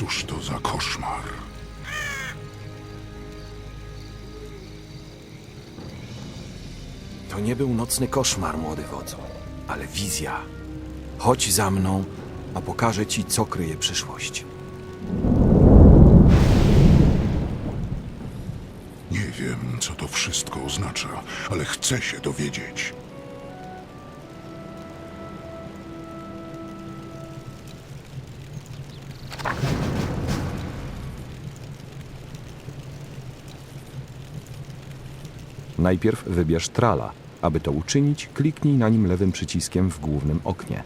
Cóż to za koszmar? To nie był nocny koszmar, młody wodzu, ale wizja. Chodź za mną, a pokażę ci, co kryje przyszłość. Nie wiem, co to wszystko oznacza, ale chcę się dowiedzieć. Najpierw wybierz trala. Aby to uczynić, kliknij na nim lewym przyciskiem w głównym oknie.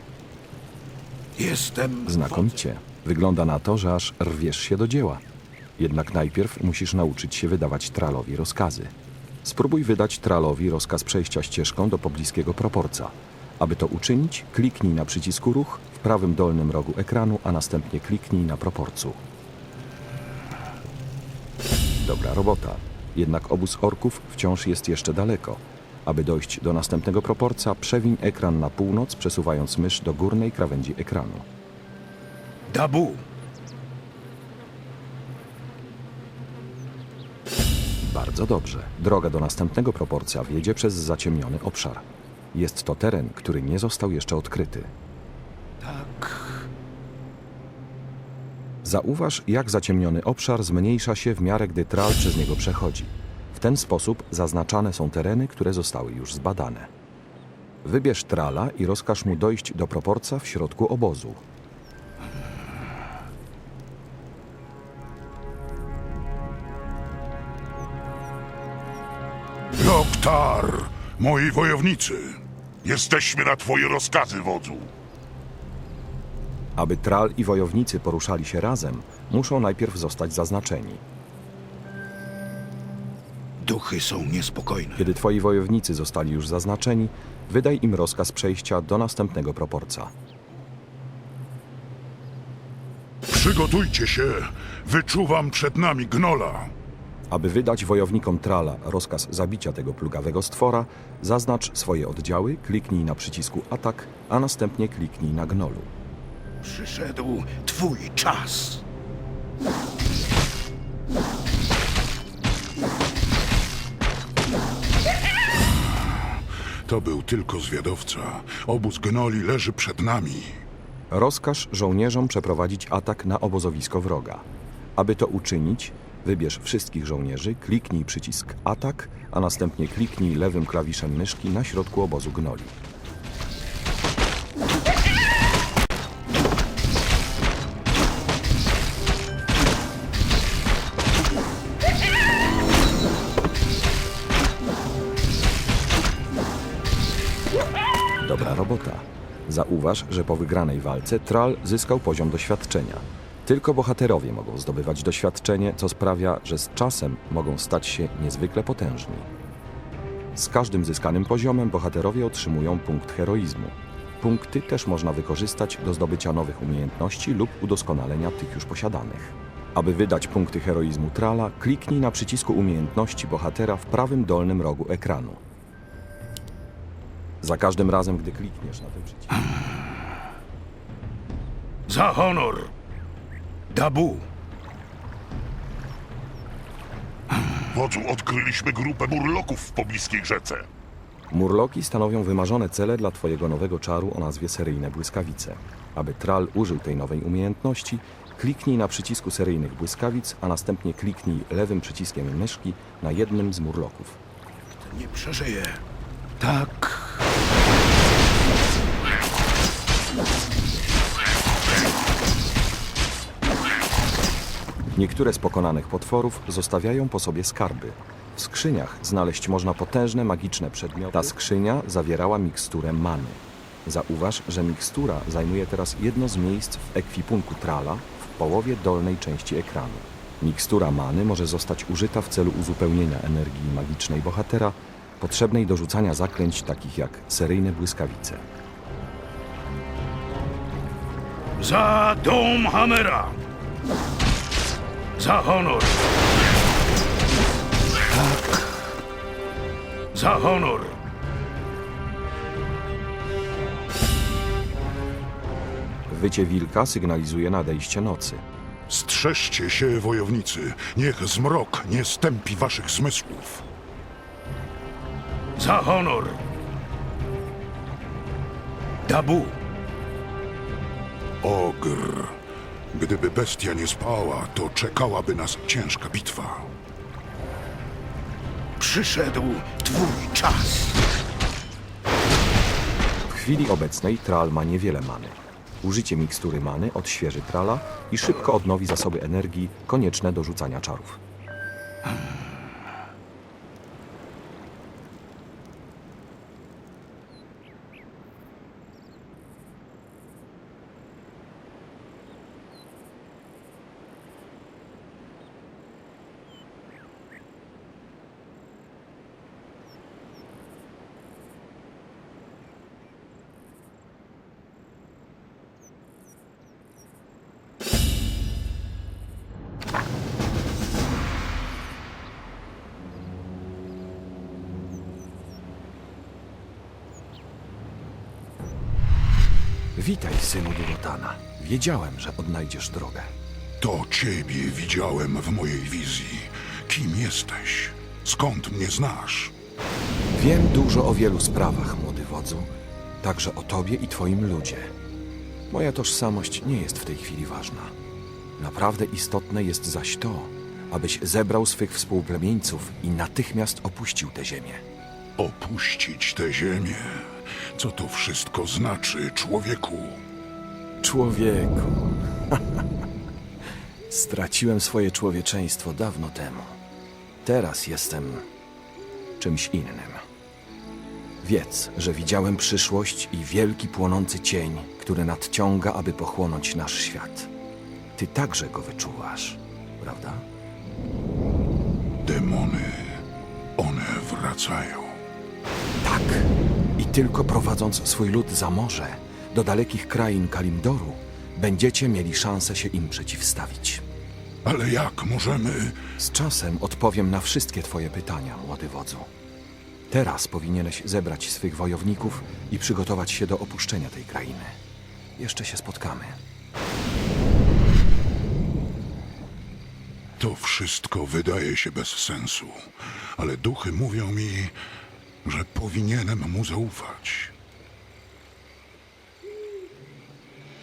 Jestem Znakomicie. Wygląda na to, że aż rwiesz się do dzieła. Jednak najpierw musisz nauczyć się wydawać tralowi rozkazy. Spróbuj wydać tralowi rozkaz przejścia ścieżką do pobliskiego proporca. Aby to uczynić, kliknij na przycisku ruch w prawym dolnym rogu ekranu, a następnie kliknij na proporcu. Dobra robota. Jednak obóz orków wciąż jest jeszcze daleko. Aby dojść do następnego proporca, przewiń ekran na północ, przesuwając mysz do górnej krawędzi ekranu. Dabu. Bardzo dobrze. Droga do następnego proporcja wiedzie przez zaciemniony obszar. Jest to teren, który nie został jeszcze odkryty. Tak. Zauważ, jak zaciemniony obszar zmniejsza się w miarę, gdy tral przez niego przechodzi. W ten sposób zaznaczane są tereny, które zostały już zbadane. Wybierz trala i rozkaż mu dojść do proporca w środku obozu. Loktar, moi wojownicy, jesteśmy na twoje rozkazy, wodzu. Aby tral i wojownicy poruszali się razem, muszą najpierw zostać zaznaczeni. Duchy są niespokojne. Kiedy twoi wojownicy zostali już zaznaczeni, wydaj im rozkaz przejścia do następnego proporca. Przygotujcie się, wyczuwam przed nami gnola. Aby wydać wojownikom Trala rozkaz zabicia tego plugawego stwora, zaznacz swoje oddziały, kliknij na przycisku atak, a następnie kliknij na gnolu. Przyszedł twój czas. To był tylko zwiadowca. Obóz gnoli leży przed nami. Rozkaż żołnierzom przeprowadzić atak na obozowisko wroga. Aby to uczynić, wybierz wszystkich żołnierzy, kliknij przycisk atak, a następnie kliknij lewym klawiszem myszki na środku obozu gnoli. Dobra robota. Zauważ, że po wygranej walce Tral zyskał poziom doświadczenia. Tylko bohaterowie mogą zdobywać doświadczenie, co sprawia, że z czasem mogą stać się niezwykle potężni. Z każdym zyskanym poziomem bohaterowie otrzymują punkt heroizmu. Punkty też można wykorzystać do zdobycia nowych umiejętności lub udoskonalenia tych już posiadanych. Aby wydać punkty heroizmu Trala, kliknij na przycisku umiejętności bohatera w prawym dolnym rogu ekranu. Za każdym razem, gdy klikniesz na ten przycisk. Za honor. Dabu. Wodzu, odkryliśmy grupę murloków w pobliskiej rzece. Murloki stanowią wymarzone cele dla Twojego nowego czaru o nazwie Seryjne Błyskawice. Aby Tral użył tej nowej umiejętności, kliknij na przycisku Seryjnych Błyskawic, a następnie kliknij lewym przyciskiem myszki na jednym z murloków. Nie przeżyje. Tak. Niektóre z pokonanych potworów zostawiają po sobie skarby. W skrzyniach znaleźć można potężne magiczne przedmioty. Ta skrzynia zawierała miksturę many. Zauważ, że mikstura zajmuje teraz jedno z miejsc w ekwipunku Trala w połowie dolnej części ekranu. Mikstura many może zostać użyta w celu uzupełnienia energii magicznej bohatera, potrzebnej do rzucania zaklęć takich jak seryjne błyskawice. Za dom Hamera. Za honor. Tak. Za honor. Wycie wilka sygnalizuje nadejście nocy. Strzeżcie się, wojownicy. Niech zmrok nie stępi waszych zmysłów. Za honor! Dabu! Ogr. Gdyby bestia nie spała, to czekałaby nas ciężka bitwa. Przyszedł twój czas! W chwili obecnej Tral ma niewiele many. Użycie mikstury many odświeży Trala i szybko odnowi zasoby energii konieczne do rzucania czarów. Witaj, synu Durotana. Wiedziałem, że odnajdziesz drogę. To ciebie widziałem w mojej wizji. Kim jesteś? Skąd mnie znasz? Wiem dużo o wielu sprawach, młody wodzu. Także o tobie i twoim ludzie. Moja tożsamość nie jest w tej chwili ważna. Naprawdę istotne jest zaś to, abyś zebrał swych współplemieńców i natychmiast opuścił tę ziemię. Opuścić tę ziemię. Co to wszystko znaczy, człowieku? Człowieku. Straciłem swoje człowieczeństwo dawno temu. Teraz jestem czymś innym. Wiedz, że widziałem przyszłość i wielki płonący cień, który nadciąga, aby pochłonąć nasz świat. Ty także go wyczuwasz, prawda? Demony. One wracają. Tak. I tylko prowadząc swój lud za morze, do dalekich krain Kalimdoru, będziecie mieli szansę się im przeciwstawić. Ale jak możemy... Z czasem odpowiem na wszystkie Twoje pytania, młody wodzu. Teraz powinieneś zebrać swych wojowników i przygotować się do opuszczenia tej krainy. Jeszcze się spotkamy. To wszystko wydaje się bez sensu, ale duchy mówią mi, że powinienem mu zaufać.